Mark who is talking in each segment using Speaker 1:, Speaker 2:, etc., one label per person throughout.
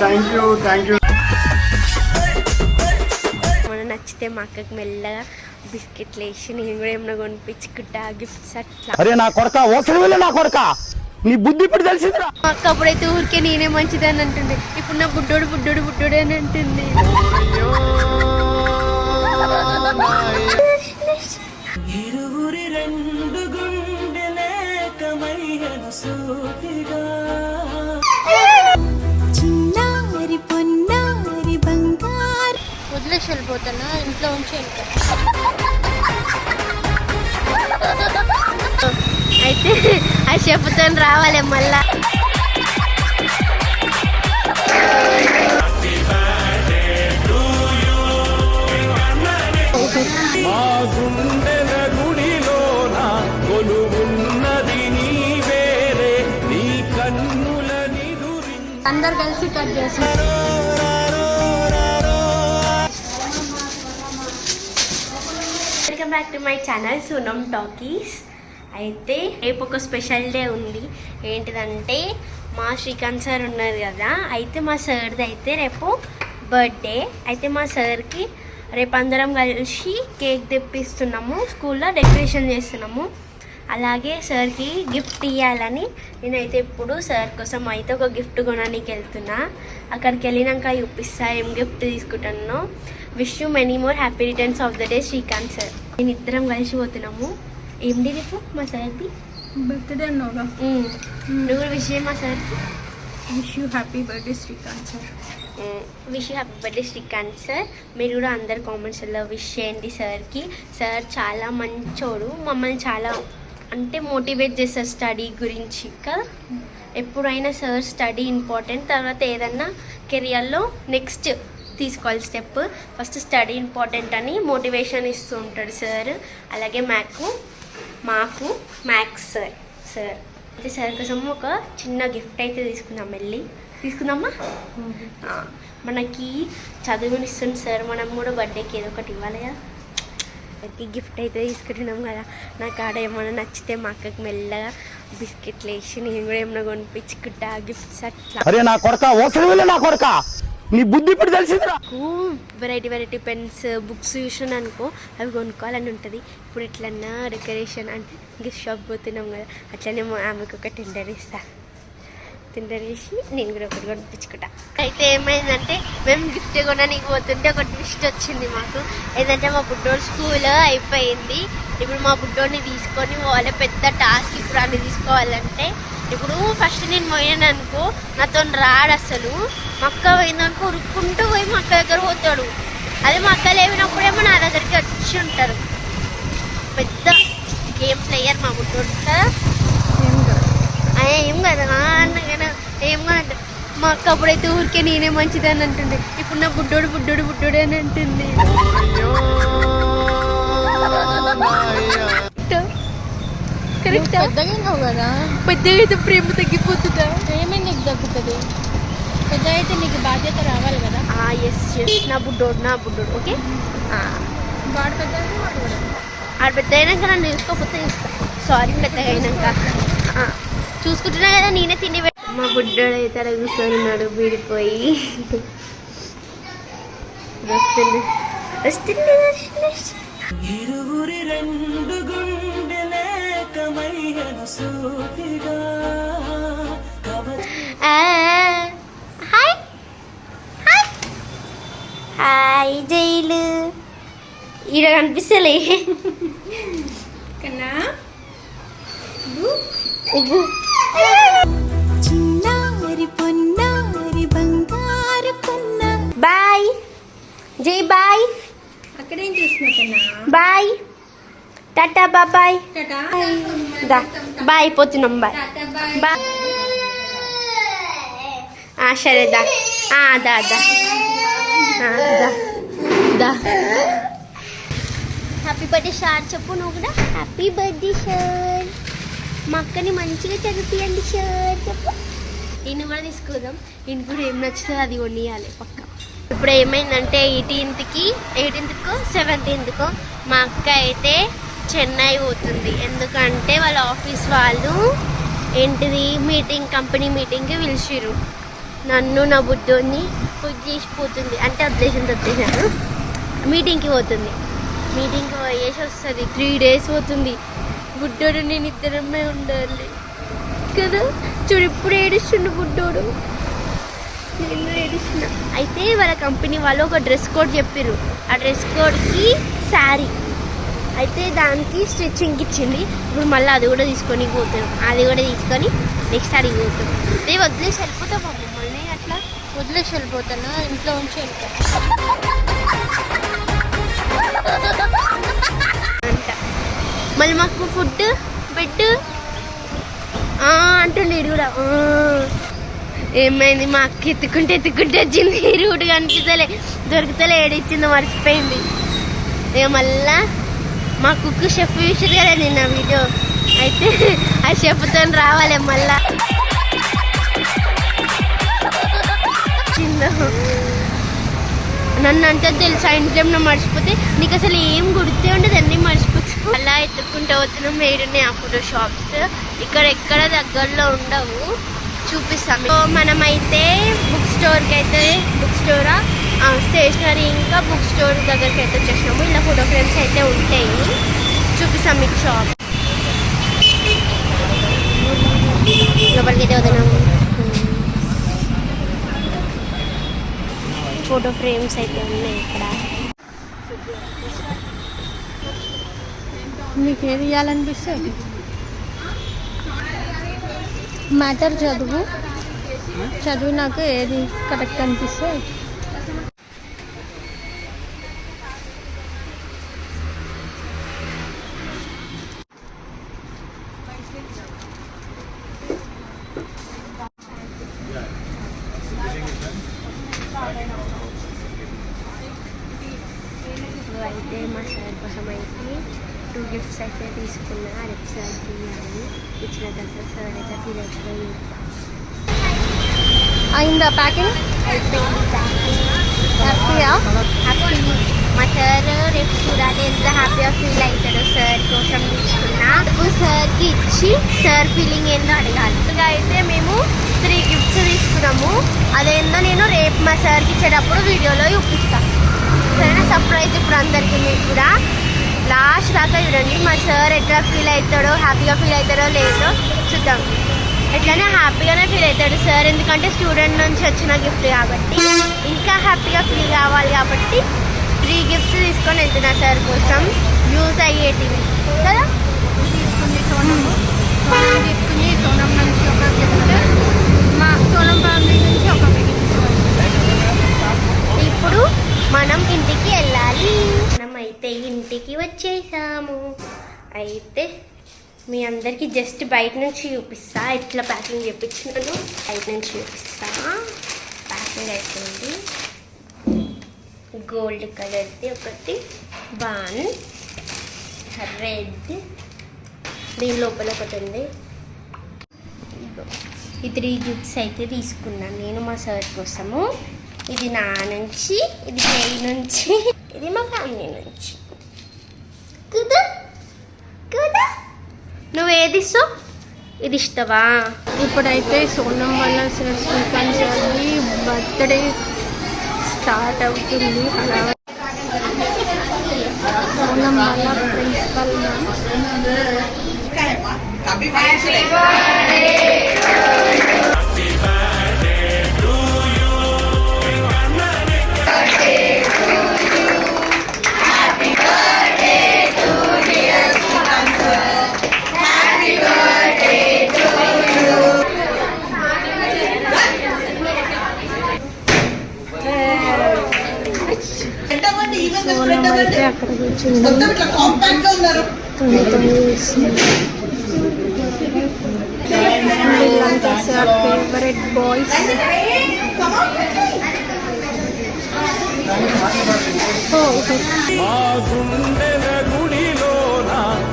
Speaker 1: Thank you thank you
Speaker 2: మనం నచ్చితే మా అక్కకి మెల్లగా బిస్కెట్లు వేసి నేను కూడా ఏమైనా కొనిపించుకుంటా గిఫ్ట్స్ అట్లా.
Speaker 3: అరే నా కొడక ఓసరి వెళ్ళి నా కొడక? నీ బుద్ధి ఇప్పుడు తెలిసిందిరా.
Speaker 2: మా అక్క అప్పుడైతే ఊరికే నేనే మంచిది అని అంటుండే. ఇప్పుడు నా బుడ్డోడు బుడ్డోడు బుడ్డోడు అని అంటుంది.
Speaker 4: ఇరువురి రెండు గుండెలేకమయ్యను సూటిగా.
Speaker 2: వదిలేసి వెళ్ళిపోతానా ఇంట్లో ఉంచి అయితే అది చెప్పుతో రావాలి మళ్ళా.
Speaker 4: నీ కన్నుల
Speaker 2: అందరు కలిసి కట్ చేస్తారు back to my channel Sunam talkies అయితే రేపు ఒక స్పెషల్ డే ఉంది. ఏంటిదంటే మా శ్రీకాంత్ సార్ ఉన్నారు కదా. అయితే మా సార్ది అయితే రేపు బర్త్డే అయితే మా సార్కి రేపు అందరం కలిసి కేక్ తెప్పిస్తున్నాము. స్కూల్లో డెకరేషన్ చేస్తున్నాము. అలాగే సార్కి గిఫ్ట్ ఇవ్వాలని నేనైతే ఇప్పుడు సార్ కోసం అయితే ఒక గిఫ్ట్ కొనడానికి వెళ్తున్నా. అక్కడికి వెళ్ళినాక చూపిస్తా ఏం gift తీసుకుంటానో. Wish you many more happy returns of the day Srikanth sir నేను ఇద్దరం కలిసి పోతున్నాము. ఏంటి రేపు మా సార్ది
Speaker 5: బర్త్డే అన్నావుగా.
Speaker 2: నువ్వు కూడా విష్ చేయి మా సార్కి.
Speaker 5: Wish you happy birthday Srikanth sir
Speaker 2: wish happy birthday Srikanth sir మీరు కూడా అందరు కామెంట్స్లో విష్ చేయండి సార్కి. సార్ చాలా మంచోడు. మమ్మల్ని చాలా అంటే మోటివేట్ చేస్తారు స్టడీ గురించి కదా? ఎప్పుడైనా సార్ స్టడీ ఇంపార్టెంట్ తర్వాత ఏదన్నా కెరియర్లో నెక్స్ట్ తీసుకోవాలి స్టెప్. ఫస్ట్ స్టడీ ఇంపార్టెంట్ అని మోటివేషన్ ఇస్తూ ఉంటాడు సార్. అలాగే మ్యాకు మాకు మ్యాథ్స్ సార్. సార్. అయితే సార్ కోసం ఒక చిన్న గిఫ్ట్ అయితే తీసుకుందాం వెళ్ళి. తీసుకుందామా? మనకి చదువునిస్తుంది సార్. మనం కూడా బర్త్డేకి ఏదో ఒకటి ఇవ్వాలి కదా మనకి గిఫ్ట్ అయితే తీసుకుంటున్నాం కదా. నాకు ఆడ ఏమైనా నచ్చితే మా అక్కకి మెల్లగా బిస్కెట్లు వేసి నేను కూడా ఏమైనా కొనిపించుకుంటా గిఫ్ట్స్ అట్లా.
Speaker 3: అరే నా కొడక నా కొడక. నీ బుద్ధి ఇప్పుడు తెలిసిందిరా.
Speaker 2: నాకు వెరైటీ వెరైటీ పెన్స్ బుక్స్ చూసాను అనుకో అవి కొనుక్కోవాలని ఉంటుంది. ఇప్పుడు ఎట్లన్నా డెకరేషన్ అంటే గిఫ్ట్ షాప్ పోతున్నాం కదా అట్లనే ఆమెకు ఒక టెండర్ ఇస్తా. టెండర్ వేసి నేను కూడా ఒకటి కొనిపించుకుంటా. అయితే ఏమైందంటే మేము గిఫ్ట్ కొనడానికి పోతుంటే ఒక ట్విస్ట్ వచ్చింది మాకు. ఏంటంటే మా బుడ్డోడు స్కూల్ అయిపోయింది. ఇప్పుడు మా బుడ్డోడిని తీసుకొని వాళ్ళ పెద్ద టాస్క్ ఇప్పుడు అన్ని తీసుకోవాలంటే ఇప్పుడు ఫస్ట్ నేను పోయాను అనుకో నాతో రాడు అసలు. మా అక్క పోయిందనుకో ఉరుక్కుంటూ పోయి మా అక్క దగ్గర పోతాడు. అదే మా అక్క లేవినప్పుడేమో నా దగ్గరికి వచ్చి ఉంటారు. పెద్ద గేమ్ ప్లేయర్ మా కదా. ఆ, ఏం కదా అన్నగానే ఏం కాదు. మా అక్క అప్పుడైతే ఊరికే నేనే మంచిది అని అంటుండే. ఇప్పుడు నా బుడ్డోడు బుడ్డోడు బుడ్డోడు అని అంటుంది. కరెక్టా?
Speaker 5: పెద్దగా కదా.
Speaker 2: పెద్దగా అయితే ప్రేమ తగ్గిపోతుందా?
Speaker 5: ఏమైంది నీకు తగ్గుతుంది? పెద్ద అయితే నీకు బాధ్యత రావాలి కదా.
Speaker 2: ఎస్ ఎస్ నా బుడ్డోడు నా బుడ్డోడు ఓకే?
Speaker 5: వాడు పెద్ద
Speaker 2: ఆడ పెద్ద అయినాక నన్ను చూసుకోకపోతే ఇస్తా. సారీ పెద్దగా అయినాక. ఆ, చూసుకుంటున్నా కదా నేనే తిండి మా బుడ్డోడు అయితే అలా కూర్చొని ఉన్నాడు వస్తుంది. వస్తుంది, వస్తుంది.
Speaker 4: ఇరువురి రెండు
Speaker 2: హాయ్. హాయ్. Hi jail. ఈడ కనిపిస్తలే.
Speaker 5: కన్నా?
Speaker 2: ఉగ్గు
Speaker 6: చిన్నారి పొన్నారి బంగారు కొన్న
Speaker 2: బాయ్. జై బాయ్.
Speaker 5: అక్కడేం చూస్తున్నా
Speaker 2: బాయ్. టాటా బాబాయ్ బాయ్ పోతున్నాం బాయ్
Speaker 5: బాయ్
Speaker 2: సరే దా దా దా దా దా హ్యాపీ బర్త్డే సార్ చెప్పు నువ్వు కూడా. హ్యాపీ బర్త్డే సార్ మా అక్కని మంచిగా చదివియండి సార్ చెప్పు. నేను కూడా తీసుకుందాం. నేను కూడా ఏం నచ్చుతుందో అది కొనియాలి పక్క. ఇప్పుడు ఏమైందంటే ఎయిటీన్త్కి ఎయిటీన్త్కో సెవెంటీన్త్కో మా అక్క అయితే చెన్నై పోతుంది. ఎందుకంటే వాళ్ళ ఆఫీస్ వాళ్ళు ఏంటిది? మీటింగ్ కంపెనీ మీటింగ్కి పిలిచిర్రు. నన్ను నా బుడ్డోని ఫుడ్ చేసిపోతుంది అంటే వదిలేసింది వచ్చేసాను మీటింగ్కి పోతుంది. మీటింగ్కి పోయేసి వస్తుంది. త్రీ డేస్ పోతుంది. బుడ్డోడు నేను ఇద్దరమే ఉండాలి. కదా? చూడు ఇప్పుడు ఏడుస్తుండు బుడ్డోడు. నేను ఏడుస్తున్నా. అయితే వాళ్ళ కంపెనీ వాళ్ళు ఒక డ్రెస్ కోడ్ చెప్పారు ఆ డ్రెస్ కోడ్కి శారీ. అయితే దానికి స్టిచ్చింగ్ ఇచ్చింది. ఇప్పుడు మళ్ళీ అది కూడా తీసుకొని పోతాం అది కూడా తీసుకొని నెక్స్ట్ అడిగి పోతాం నేను వదిలేసి వెళ్ళిపోతాం మమ్మల్ని అట్లా
Speaker 5: వదిలేసి వెళ్ళిపోతాను. ఇంట్లో ఉంచి
Speaker 2: అంట మళ్ళీ మాకు ఫుడ్ బెడ్ అంటుండే ఇది కూడా. ఏమైంది? మా అక్క ఎత్తుకుంటే ఎత్తుకుంటే వచ్చింది. రూట్ కనిపిస్తలే. దొరుకుతలే ఏడిచ్చిందో మర్చిపోయింది. ఇక మళ్ళా మా కుక్ షెఫ్ చూసారు కదా నిన్న వీడియో అయితే ఆ షెఫ్తో రావాలి మళ్ళా. చిన్న. నన్ను అంటే తెలుసా ఇంట్లో ఏమన్నా మర్చిపోతే నీకు అసలు ఏం గుర్తే ఉండదు అన్నీ మర్చిపోతుంది అలా ఎత్తుకుంటూ పోతున్నాం మేడున్నాయి ఆ ఫోటో షాప్స్ ఇక్కడ ఎక్కడ దగ్గరలో ఉండవు. చూపిస్తాం. మనమైతే బుక్ స్టోర్కి అయితే బుక్ స్టోరా స్టేషనరీ ఇంకా బుక్ స్టోర్ దగ్గరికి అయితే వచ్చేసినాము. ఇలా ఫోటో ఫ్రేమ్స్ అయితే ఉంటాయి. చూపిస్తాం మీకు షాప్. లోపలికి అయితే వదినాము. ఫోటో ఫ్రేమ్స్ అయితే ఉన్నాయి ఇక్కడ.
Speaker 5: మీకు ఏది ఇవ్వాలనిపిస్తుంది మ్యాటర్ చదువు. చదివినాక ఏది కరెక్ట్ అనిపిస్తే
Speaker 2: ఇప్పుడు అయితే మా సార్ కోసం అయితే గిఫ్ట్స్ అయితే తీసుకున్నా రేపు సార్కి ఇవ్వాలి ఇచ్చిన తర్వాత సార్ అయితే ఫీల్ అవుతుంది
Speaker 5: అయిందా ప్యాకింగ్? హ్యాపీయా?
Speaker 2: హ్యాపీ. మా సార్ రేపు చూడాలి ఎంత హ్యాపీగా ఫీల్ అవుతాడో సార్ కోసం తీసుకున్నా. సార్కి ఇచ్చి సార్ ఫీలింగ్ ఏందో అడగాలి. ఇంకా అయితే మేము త్రీ గిఫ్ట్స్ తీసుకున్నాము. అదేందో నేను రేపు మా సార్కి ఇచ్చేటప్పుడు వీడియోలో చూపిస్తాను సరేనా? సర్ప్రైజ్ ఇప్పుడు అందరికీ మీకు కూడా. లాస్ట్ దాకా చూడండి. మా సార్ ఎట్లా ఫీల్ అవుతాడో హ్యాపీగా ఫీల్ అవుతాడో లేదో చూద్దాం. ఎట్లానే హ్యాపీగానే ఫీల్ అవుతాడు సార్. ఎందుకంటే స్టూడెంట్ నుంచి వచ్చిన గిఫ్ట్ కాబట్టి. ఇంకా హ్యాపీగా ఫీల్ కావాలి కాబట్టి త్రీ గిఫ్ట్స్ తీసుకొని వెళ్తున్నా సార్ కోసం. యూజ్ అయ్యేటివి. కదా?
Speaker 5: తీసుకుంది సోనం తీసుకుంది. సోనం నుంచి ఒక గిఫ్ట్ మా సోనం ఫ్యామిలీ నుంచి ఒక గిఫ్ట్
Speaker 2: ఇప్పుడు మనం ఇంటికి వెళ్ళాలి. అయితే ఇంటికి వచ్చేసాము. అయితే మీ అందరికీ జస్ట్ బయట నుంచి చూపిస్తా. ఇట్లా ప్యాకింగ్ చేయించినాను బయట నుంచి చూపిస్తా. ప్యాకింగ్ అయిపోయింది. గోల్డ్ కలర్ది ఒకటి. బాన్ రెడ్ దీని లోపల ఒకటి ఉంది. ఈ త్రీ గిఫ్ట్స్ అయితే తీసుకున్నాను. నేను మా సార్ కోసము. ఇది నా నుంచి ఇది మీ నుంచి. ఇది మా ఫ్యామిలీ నుంచి కదా కదా నువ్వు ఏది ఇస్తావు ఇది ఇస్తావా
Speaker 5: ఇప్పుడైతే సోనం వల్ల సార్ శ్రీకాంత్ సార్ది బర్త్డే స్టార్ట్ అవుతుంది. అలా సోనం వల్ల ప్రిన్సిపల్ మ్యామ్ అక్కడ వీళ్ళంతా సార్ ఫేవరెట్ బాయ్స్ ఓ ఓకే.
Speaker 4: మా గుండెల గుడిలోన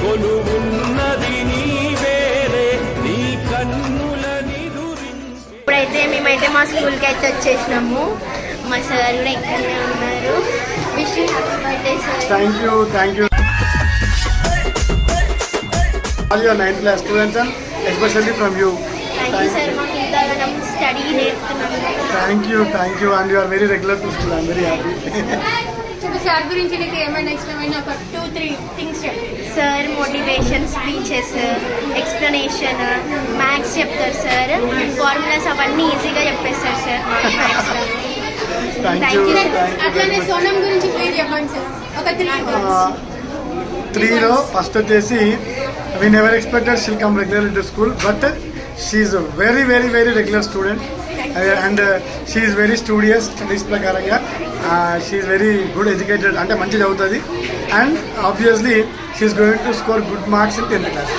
Speaker 4: కొలువున్నది నీవేరే నీ కన్నుల నిదురించే.
Speaker 2: ఇప్పుడైతే మేమైతే మా స్కూల్కి అయితే వచ్చేసినాము. మా సార్ కూడా ఇక్కడనే ఉన్నారు. Wish happy birthday sir
Speaker 1: Thank you, thank you. All your ninth class students and especially from you.
Speaker 2: Thank you
Speaker 1: thank you thank you and you are very regular to school I'm very happy
Speaker 5: sir గురించి నీకు ఏమైనా ఇష్టమైన ఒక two three things
Speaker 2: sir motivation speeches explanation maths చెప్తారు sir formulas అవన్నీ ఈజీగా చెప్పేస్తారు sir
Speaker 1: thank you thank you
Speaker 5: అట్లానే సోనం గురించి పేరు చెప్పండి సార్. ఒక త్రీ
Speaker 1: త్రీలో ఫస్ట్ వచ్చేసి we never expected she'll come regular in the school but she very very very regular student and she very studious list ప్రకారంగా. షీఈ్ వెరీ గుడ్ ఎడ్యుకేటెడ్ అంటే మంచి చదువుతుంది. And obviously she going to score good marks in tenth class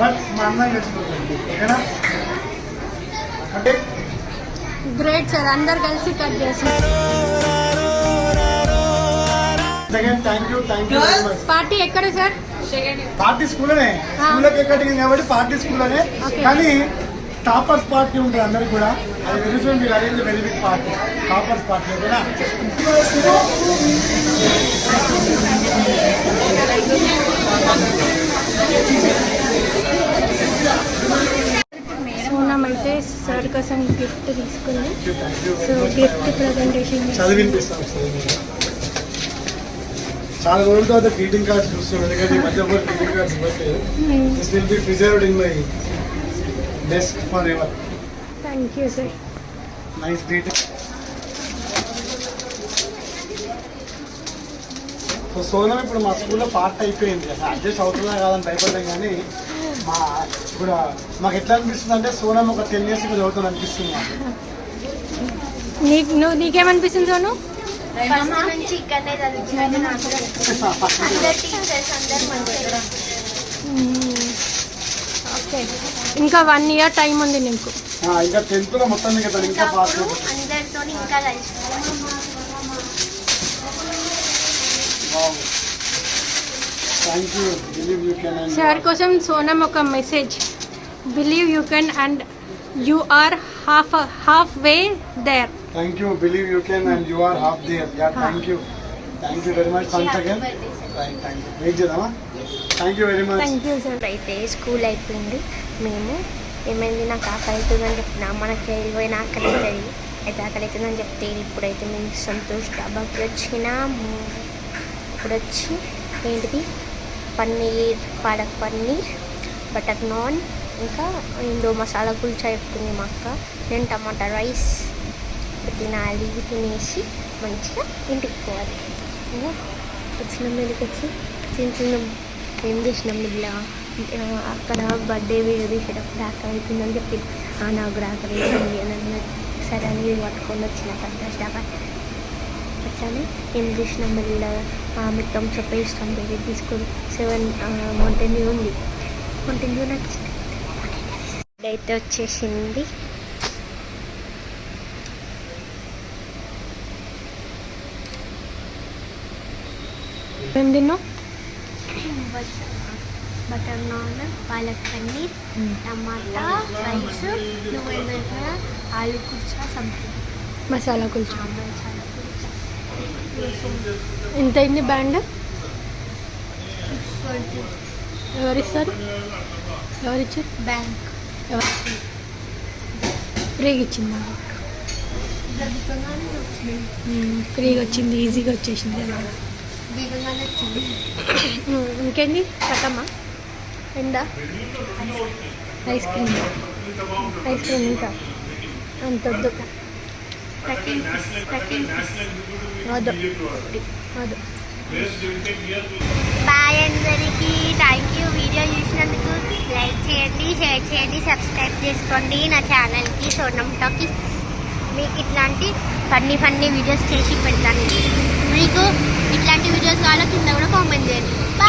Speaker 1: but మా అమ్మాయి నేర్చుకోండి ఓకేనా? అంటే
Speaker 5: great sir అందరు కలిసి కట్ చేస్తారు
Speaker 1: second thank you thank you very much
Speaker 5: party ఎక్కడ సార్
Speaker 1: పార్టీ స్కూల్లోనే. స్కూల్లోకి ఎక్కడికి కాబట్టి పార్టీ స్కూల్లోనే. కానీ టాపర్స్ పార్టీ ఉంటుంది అందరికి కూడా. అది వెరీ మీరు arrange very big party toppers party ఓకేనా?
Speaker 5: సోనం అయితే సార్ కోసం గిఫ్ట్ తీసుకుంది సో గిఫ్ట్ ప్రజెంటేషన్
Speaker 1: చాలా రోజుల తర్వాత గ్రీటింగ్ కార్డ్స్ చూస్తున్నాను ఎందుకంటే ఈ మధ్య ఎవరు గ్రీటింగ్ కార్డ్స్ ఇవ్వట్లేదు. This will be preserved in my desk forever
Speaker 5: thank you sir
Speaker 1: nice greeting so Sonam ఇప్పుడు మా స్కూల్లో పార్ట్ అయిపోయింది. అడ్జస్ట్ అవుతుందా కాదని భయపడ్డాం కానీ మా ఇప్పుడు మాకు ఎట్లా అనిపిస్తుంది అంటే సోనం ఒక టెన్ ఇయర్స్ ఇప్పుడు అనిపిస్తుంది మాకు.
Speaker 5: నీకు నువ్వు నీకేమనిపిస్తుంది సోను?
Speaker 2: ఫస్ట్ నుంచి ఇక్కడనే చదివించాను నాకు అందరు టీచర్స్ అందరు మంచిగా
Speaker 5: ఓకే ఇంకా వన్ ఇయర్ టైం ఉంది నీకు
Speaker 1: ఆ, ఇంకా టెన్త్లో మొత్తం ఇంకా పాస్
Speaker 2: అందరితో ఇంకా కలిసి
Speaker 1: thank you believe you can and
Speaker 5: sir కోసం సోనం ఒక message believe you can and you are half half way there
Speaker 1: thank you believe you can and you are half there yeah thank you thank you very much once again right thank you wait చేద్దామా thank you very much
Speaker 5: thank you sir
Speaker 2: అయితే school అయిపోయింది. మేము ఏమైంది నాకు ఆకలి అవుతుందని చెప్పిన మనకి పోయిన ఆకలి అవుతుంది అయితే ఆకలి అవుతుందని చెప్తే ఇప్పుడైతే మేము సంతోష్ డాబాకి వచ్చినాము. ఇప్పుడు వచ్చి ఏంటిది? పన్నీర్ పాలక్ పన్నీర్ బటర్ నాన్ ఇంకా ఇందో మసాలా కుల్చా చెప్తుంది మా అక్క. నేను టమాటా రైస్ తినాలి తినేసి మంచిగా ఇంటికి పోవాలి ఇంకా వచ్చిన మీదకి వచ్చి చిన్న చిన్న ఏం చేసినాం ఇలా అక్కడ బర్త్డే వీడియో తీసేటప్పుడు ఆకలి అవుతుందని చెప్పి నాకు ఆకలి అవుతుంది అని అన్నది సరే అని పట్టుకొని వచ్చిన సంతోష అట్లానే ఏం చేసినాం మెల్లగా మీకు థమ్స్అప్ ఇష్టం వేరే తీసుకొని సెవెన్ మౌంటైన్ వ్యూ ఉంది. మౌంటైన్ వ్యూ నాకు ఇష్టం. అయితే వచ్చేసింది.
Speaker 5: ఏం తిన్నావు?
Speaker 2: Butter naan palak paneer tomato rice నువ్వేమైనా ఆలు కుర్చా సంథింగ్
Speaker 5: మసాలా కుల్చా.
Speaker 2: మసాలా. కుర్చా
Speaker 5: ఎంత అయింది బ్యాండ్? ఎవరిస్తారు ఎవరిచ్చారు
Speaker 2: బ్యాంక్.
Speaker 5: ఎవరు ఫ్రీగా ఇచ్చిందా. ఫ్రీగా వచ్చింది ఈజీగా వచ్చేసింది. ఇంకేంది కట్టమ్మా ఎండా? Ice cream. ఐస్ క్రీమ్ ఇంకా. అంత వద్దు.
Speaker 2: థర్టీ రూపీస్ థర్టీ బాయ్ అందరికీ థ్యాంక్ యూ వీడియో చూసినందుకు లైక్ చేయండి షేర్ చేయండి సబ్స్క్రైబ్ చేసుకోండి. నా ఛానల్కి సోనం టాకీస్ మీకు ఇట్లాంటి ఫన్నీ ఫన్నీ వీడియోస్ చేసి పెడతాను. మీకు ఇట్లాంటి వీడియోస్ కావాలో కింద కూడా కామెంట్ చేయండి. బాయ్